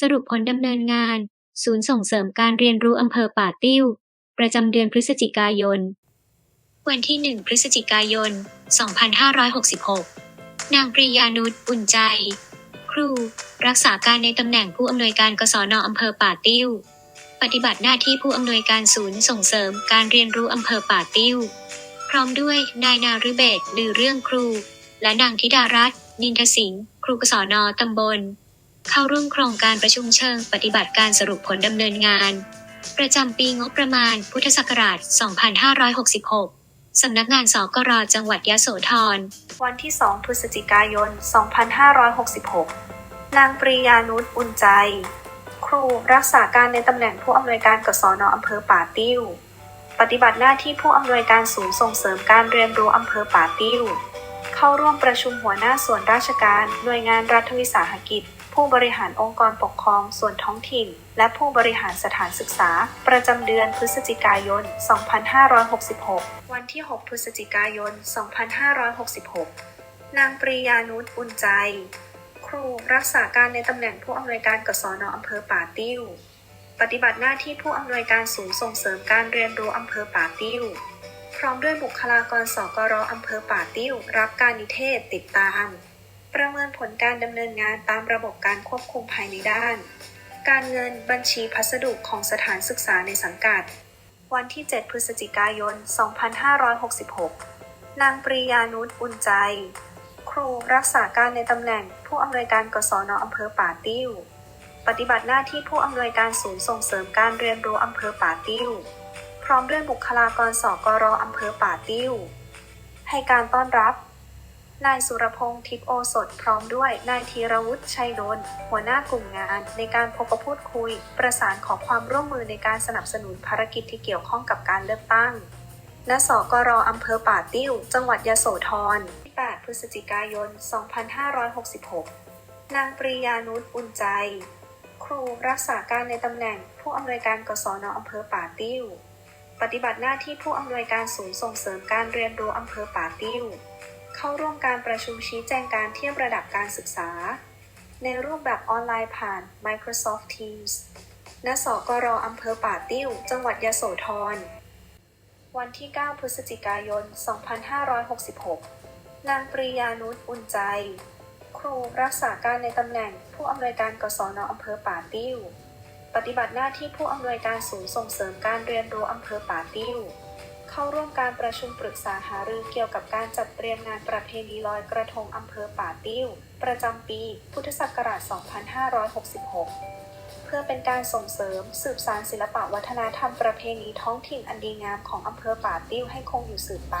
สรุปผลดำเนินงาน ศูนย์ส่งเสริมการเรียนรู้อำเภอป่าติ้ว ประจำเดือนพฤศจิกายน วันที่ 1 พฤศจิกายน 2566 นางปริยานุชอุ่นใจ ครู รักษาการในตำแหน่งผู้อำนวยการกศนอำเภอป่าติ้ว ปฏิบัติหน้าที่ผู้อำนวยการศูนย์ส่งเสริมการเรียนรู้อำเภอป่าติ้ว พร้อมด้วยนายนารุเบศลือเรื่องครู และนางธิดารัตน์นินทสิงห์ครูกศนตำบล เข้าร่วมโครงการประชุมเชิงปฏิบัติการสรุปผลดำเนินงาน ประจำปีงบประมาณพุทธศักราช 2566 สำนักงานสกรจังหวัดยะโสธร วันที่ 2 พฤศจิกายน 2566 นางปรียานุชอุ่นใจ ครูรักษาการในตำแหน่งผู้อำนวยการกศนอำเภอป่าติ้ว ปฏิบัติหน้าที่ผู้อำนวยการศูนย์ส่งเสริมการเรียนรู้อำเภอป่าติ้ว เข้าร่วมประชุมหัวหน้าส่วนราชการ หน่วยงานรัฐวิสาหกิจ ผู้บริหารองค์กรปกครองส่วนท้องถิ่น และผู้บริหารสถานศึกษา ประจำเดือนพฤศจิกายน 2566 วันที่ 6 พฤศจิกายน 2566 นางปรียานุชอุ่นใจ ครูรักษาการในตำแหน่งผู้อำนวยการกศนอำเภอป่าติ้ว ปฏิบัติหน้าที่ผู้อำนวยการศูนย์ส่งเสริมการเรียนรู้อำเภอป่าติ้ว พร้อมด้วยบุคลากรสกรอำเภอป่าติ้ว รับการนิเทศติดตาม ประเมินผลการดำเนินงานตามระบบการควบคุมภายในด้าน การเงินบัญชีพัสดุของสถานศึกษาในสังกัด วันที่ 7 พฤศจิกายน 2566 นางปรียานุชอุ่นใจ ครูรักษาการในตำแหน่งผู้อำนวยการกศนอำเภอป่าติ้ว ปฏิบัติหน้าที่ผู้อำนวยการศูนย์ส่งเสริมการเรียนรู้อำเภอป่าติ้ว ร้อมด้วยบุคลากรสกรอำเภอป่าติ้ว ให้การต้อนรับ นายสุรพงษ์ทิพโอสถพร้อมด้วยนายธีรวุฒิชัยนนท์หัวหน้ากลุ่มงาน ในการพบพูดคุย ประสานขอความร่วมมือในการสนับสนุนภารกิจที่เกี่ยวข้องกับการเลือกตั้งณสกรอำเภอป่าติ้ว จังหวัดยโสธร 8 พฤศจิกายน 2566 นางปรียานุชอุ่นใจ ครูรักษาการในตำแหน่งผู้อำนวยการกศนอำเภอป่าติ้ว ปฏิบัติหน้าที่ผู้อำนวยการศูนย์ส่งเสริมการเรียนรู้อำเภอป่าติ้ว เข้าร่วมการประชุมชี้แจงการเทียบระดับการศึกษา ในรูปแบบออนไลน์ผ่าน Microsoft Teams ณ สกรอำเภอป่าติ้ว จังหวัดยโสธร วันที่ 9 พฤศจิกายน 2566 นางปรียานุชอุ่นใจ ครูรักษาการในตำแหน่งผู้อำนวยการกศนอำเภอป่าติ้ว ปฏิบัติหน้าที่ผู้อำนวยการศูนย์ส่งเสริมการเรียนรู้อำเภอป่าติ้ว เข้าร่วมการประชุมปรึกษาหารือเกี่ยวกับการจัดเตรียมงานประเพณีลอยกระทงอำเภอป่าติ้ว ประจำปี พุทธศักราช 2566 เพื่อเป็นการส่งเสริมสืบสานศิลปะวัฒนธรรมประเพณีท้องถิ่นอันดีงามของอำเภอป่าติ้วให้คงอยู่สืบไป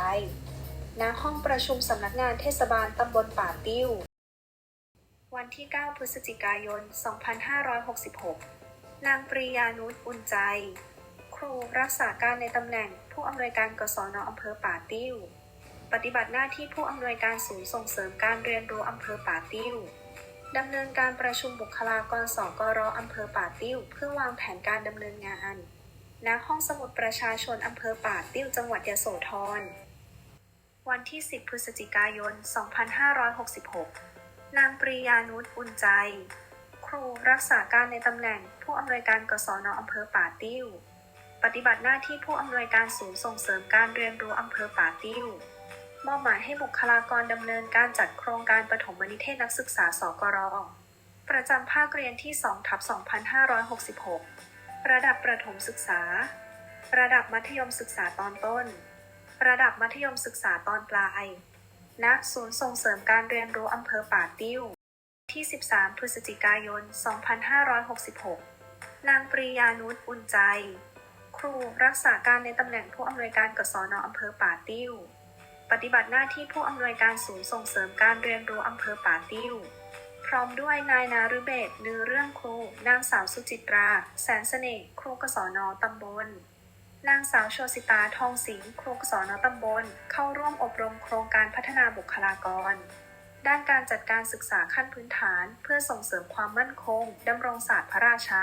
ณ ห้องประชุมสำนักงานเทศบาลตำบลป่าติ้ว วันที่ 9 พฤศจิกายน 2566 นางปรียานุชอุ่นใจ ครูรักษาการในตำแหน่งผู้อำนวยการกศนอำเภอป่าติ้ว ปฏิบัติหน้าที่ผู้อำนวยการศูนย์ส่งเสริมการเรียนรู้อำเภอป่าติ้วดำเนินการประชุมบุคลากรสกรอำเภอป่าติ้ว เพื่อวางแผนการดำเนินงานณห้องสมุดประชาชนอำเภอป่าติ้วจังหวัดยโสธร วันที่ 10 พฤศจิกายน 2566 นางปรียานุชอุ่นใจ ครูรักษาการในตำแหน่งผู้อำนวยการกศนอำเภอป่าติ้ว ปฏิบัติหน้าที่ผู้อำนวยการศูนย์ส่งเสริมการเรียนรู้อำเภอป่าติ้วมอบหมายให้บุคลากรดำเนินการจัดโครงการปฐมนิเทศนักศึกษาสกรประจำภาคเรียนที่2ทับ2566 ระดับประถมศึกษา ระดับมัธยมศึกษาตอนต้น ระดับมัธยมศึกษาตอนปลาย ณ ศูนย์ส่งเสริมการเรียนรู้อำเภอป่าติ้ว ที่ 13 พฤศจิกายน 2566 นางปรียานุชอุ่นใจ ครูรักษาการในตำแหน่งผู้อำนวยการกศนอำเภอป่าติ้ว ปฏิบัติหน้าที่ผู้อำนวยการศูนย์ส่งเสริมการเรียนรู้อำเภอป่าติ้ว พร้อมด้วยนายนารุเบศลือเรื่องครู นางสาวสุจิตรา แสนเสน่ห์ครูกศนตำบล นางสาวโชสิตาทองสิงห์ครูกศนตำบล เข้าร่วมอบรมโครงการพัฒนาบุคลากร ด้านการจัดการศึกษาขั้นพื้นฐาน เพื่อส่งเสริมความมั่นคงดำรงศาสตร์พระราชา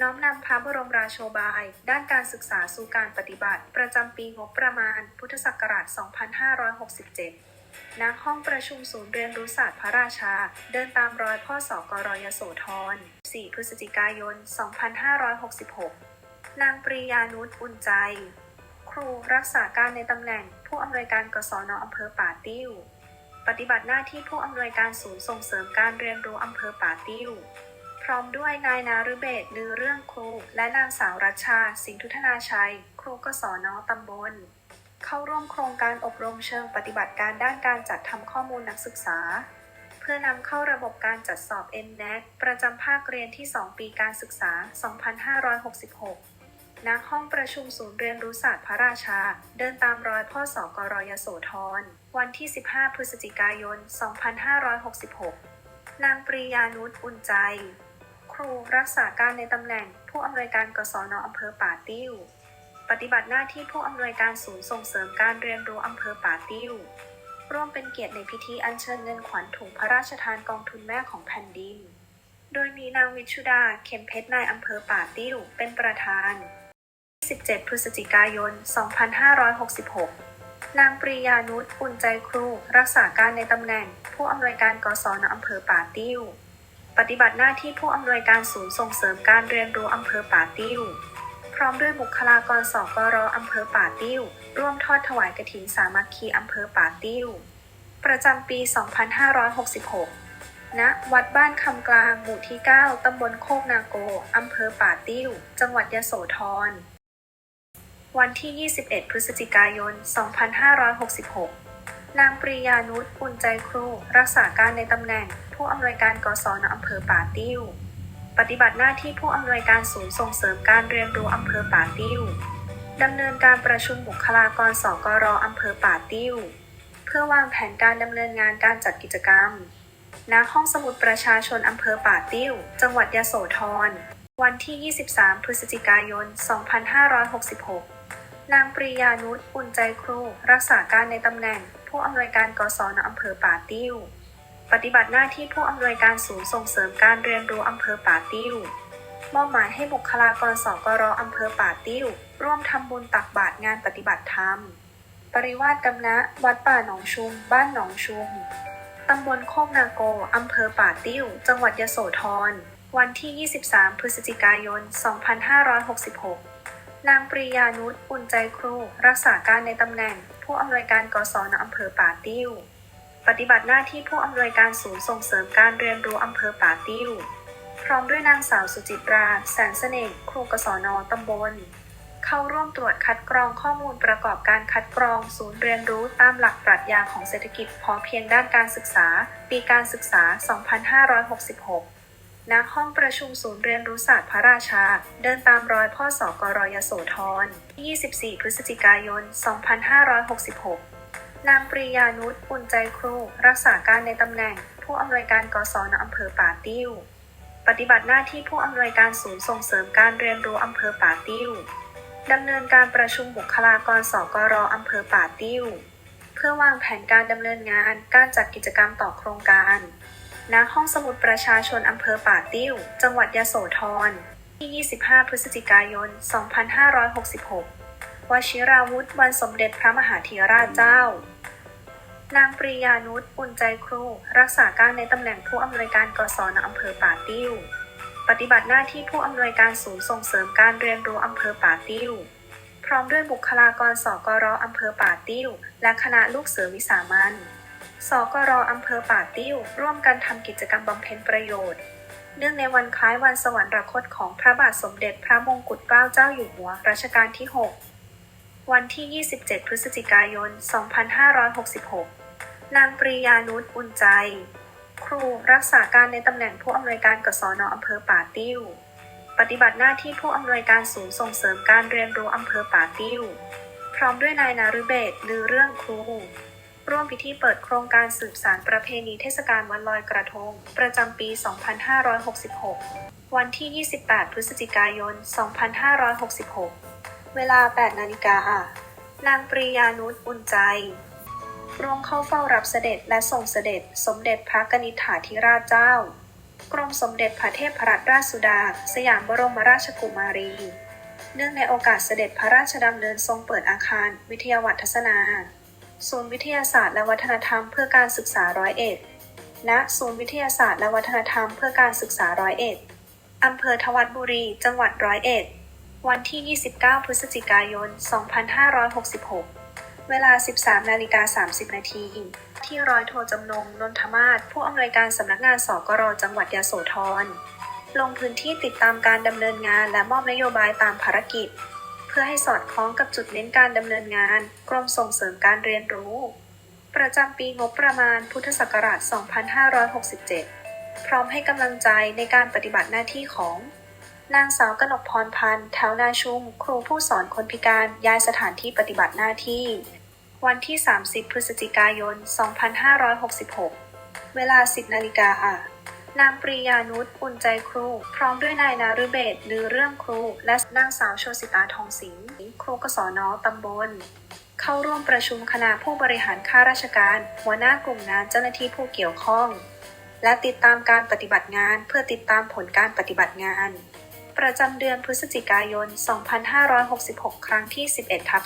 น้อมนำพระบรมราโชบาย ด้านการศึกษาสู่การปฏิบัติ ประจำปีงบประมาณ พุทธศักราช 2567 ณ ห้องประชุมศูนย์เรียนรู้ศาสตร์พระราชา เดินตามรอยพ่อสอกรยโสธร 4 พฤศจิกายน 2566 นางปรียานุชอุ่นใจ ครูรักษาการในตำแหน่ง ผู้อำนวยการกศนอำเภอป่าติ้ว ปฏิบัติหน้าที่ผู้อำนวยการศูนย์ส่งเสริมการเรียนรู้อำเภอป่าติ้ว พร้อมด้วยนายนารุเบศลือเรื่องครู และนางสาวรัชชา สิงห์ทุธนาชัย ครูกศนตำบล เข้าร่วมโครงการอบรมเชิงปฏิบัติการด้านการจัดทำข้อมูลนักศึกษา เพื่อนำเข้าระบบการจัดสอบ n n e t ประจำภาคเรียนที่ 2 ปีการศึกษา 2566 ณห้องประชุมศูนย์เรียนรู้ศาสตร์พระราชา เดินตามรอยพ่อสอกรยโสธร วันที่ 15 พฤศจิกายน 2566 นางปรียานุชอุ่นใจ ครูรักษาการในตำแหน่งผู้อำนวยการกศนอำเภอป่าติ้ว ปฏิบัติหน้าที่ผู้อำนวยการศูนย์ส่งเสริมการเรียนรู้อำเภอป่าติ้ว ร่วมเป็นเกียรติในพิธีอัญเชิญเงินขวัญถุงพระราชทานกองทุนแม่ของแผ่นดินโดยมีนางวิชุดา เข็มเพชรนายอำเภอป่าติ้ว เป็นประธาน 17 พฤศจิกายน 2566 นางปรียานุชอุ่นใจครู รักษาการในตำแหน่ง ผู้อำนวยการกศนอำเภอป่าติ้ว ปฏิบัติหน้าที่ผู้อำนวยการศูนย์ส่งเสริมการเรียนรู้อำเภอป่าติ้ว พร้อมด้วยบุคลากรสกรอำเภอป่าติ้ว ร่วมทอดถวายกฐินสามัคคีอำเภอป่าติ้ว ประจำปี 2566 ณ วัดบ้านคำกลาง หมู่ที่ 9 ตำบลโคกนาโก อำเภอป่าติ้ว จังหวัดยโสธร วันที่ 21 พฤศจิกายน 2566 นางปรียานุชอุ่นใจครู รักษาการในตำแหน่ง ผู้อำนวยการกศนอำเภอป่าติ้ว ปฏิบัติหน้าที่ผู้อำนวยการศูนย์ส่งเสริมการเรียนรู้อำเภอป่าติ้วดำเนินการประชุมบุคลากรสกรอำเภอป่าติ้ว เพื่อวางแผนการดำเนินงานการจัดกิจกรรม ณ ห้องสมุดประชาชนอำเภอป่าติ้ว จังหวัดยโสธร วันที่ 23 พฤศจิกายน 2566 นางปรียานุชอุ่นใจครู รักษาการในตำแหน่ง ผู้อำนวยการกศนอำเภอป่าติ้ว ปฏิบัติหน้าที่ผู้อำนวยการศูนย์ส่งเสริมการเรียนรู้อำเภอป่าติ้วมอบหมายให้บุคลากรสกรอำเภอป่าติ้ว ร่วมทำบุญตักบาตรงานปฏิบัติธรรม ปริวาสกำนะ วัดป่าหนองชุม บ้านหนองชุม ตำบลโคกนาโก อำเภอป่าติ้ว จังหวัดยโสธร วันที่ 23 พฤศจิกายน 2566 นางปรียานุชอุ่นใจครู รักษาการในตำแหน่ง ผู้อำนวยการกศนอำเภอป่าติ้ว ปฏิบัติหน้าที่ผู้อำนวยการศูนย์ส่งเสริมการเรียนรู้อำเภอป่าติ้ว พร้อมด้วยนางสาวสุจิตรา แสนเสน่ห์ครูกศนตำบล เข้าร่วมตรวจคัดกรองข้อมูลประกอบการคัดกรองศูนย์เรียนรู้ตามหลักปรัชญาของเศรษฐกิจพอเพียงด้านการศึกษา ปีการศึกษา 2566 ณห้องประชุมศูนย์เรียนรู้ศาสตร์พระราชา เดินตามรอยพ่อสอกรยโสธร 24 พฤศจิกายน 2566 นางปรียานุชอุ่นใจครู รักษาการในตำแหน่ง ผู้อำนวยการกศนอำเภอป่าติ้ว ปฏิบัติหน้าที่ผู้อำนวยการศูนย์ส่งเสริมการเรียนรู้อำเภอป่าติ้วดำเนินการประชุมบุคลากรสกรอำเภอป่าติ้ว เพื่อวางแผนการดำเนินงานการจัดกิจกรรมต่อโครงการ ณห้องสมุดประชาชนอำเภอป่าติ้ว จังหวัดยโสธรที่ 25 พฤศจิกายน 2566 วชิราวุธวันสมเด็จพระมหาธีราชเจ้า นางปรียานุชอุ่นใจครู รักษาการในตำแหน่งผู้อำนวยการกศนอำเภอป่าติ้ว ปฏิบัติหน้าที่ผู้อำนวยการศูนย์ส่งเสริมการเรียนรู้อำเภอป่าติ้ว พร้อมด้วยบุคลากรสกรอำเภอป่าติ้ว และคณะลูกเสือวิสามัน สกรอำเภอป่าติ้ว ร่วมกันทำกิจกรรมบำเพ็ญประโยชน์ เนื่องในวันคล้ายวันสวรรคตของพระบาทสมเด็จพระมงกุฎเกล้าเจ้าอยู่หัวรัชกาลที่ 6 วันที่ 27 พฤศจิกายน 2566 นางปรียานุชอุ่นใจ ครูรักษาการในตำแหน่งผู้อำนวยการกศนอำเภอป่าติ้ว ปฏิบัติหน้าที่ผู้อำนวยการศูนย์ส่งเสริมการเรียนรู้อำเภอป่าติ้ว พร้อมด้วยนายนารุเบศลือเรื่องครู ร่วมพิธีเปิดโครงการสืบสารประเพณีเทศกาลวันลอยกระทง ประจำปี 2566 วันที่ 28 พฤศจิกายน 2566 เวลา 8 นาฬิกา นางปรียานุชอุ่นใจ ร่วมเข้าเฝ้ารับเสด็จและส่งเสด็จสมเด็จพระกนิษฐาธิราชเจ้า กรมสมเด็จพระเทพรัตนราชสุดา สยามบรมราชกุมารีเนื่องในโอกาสเสด็จพระราชดำเนินทรงเปิดอาคาร วิทยาวัฒนา ศูนย์วิทยาศาสตร์และวัฒนธรรมเพื่อการศึกษาร้อยเอ็ดณศูนย์วิทยาศาสตร์และวัฒนธรรมเพื่อการศึกษาร้อยเอ็ดอำเภอทวัดบุรี จังหวัดร้อยเอ็ด วันที่ 29 พฤศจิกายน 2566 เวลา 13 นาฬิกา 30 นาที ที่ร้อยโทจำนง นนทมาศ ผู้อำนวยการสำนักงานสกรจังหวัดยโสธร ลงพื้นที่ติดตามการดำเนินงานและมอบนโยบายตามภารกิจ พื่อให้สอดคล้องกับจุดเน้นการดำเนินงาน กรมส่งเสริมการเรียนรู้ ประจำปีงบประมาณพุทธศักราช 2567 พร้อมให้กำลังใจในการปฏิบัติหน้าที่ของ นางสาวกนกพรพันธ์แถวนาชุม ครูผู้สอนคนพิการย้ายสถานที่ปฏิบัติหน้าที่ วันที่ 30 พฤศจิกายน 2566 เวลา 10นาฬิกา นางปรียานุชอุ่นใจครู พร้อมด้วยนายนารุเบศลือเรื่องครู และนางสาวโชสิตาทองสิงห์ครูกศนตำบล เข้าร่วมประชุมคณะผู้บริหารข้าราชการ หัวหน้ากลุ่มงานเจ้าหน้าที่ผู้เกี่ยวข้อง และติดตามการปฏิบัติงาน เพื่อติดตามผลการปฏิบัติงาน ประจำเดือนพฤศจิกายน 2566 ครั้งที่ 11ทับ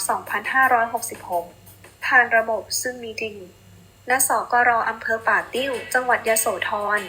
2566 ผ่านระบบซึ่งมีจริงณสกรอำเภอป่าติ้ว จังหวัดยโสธร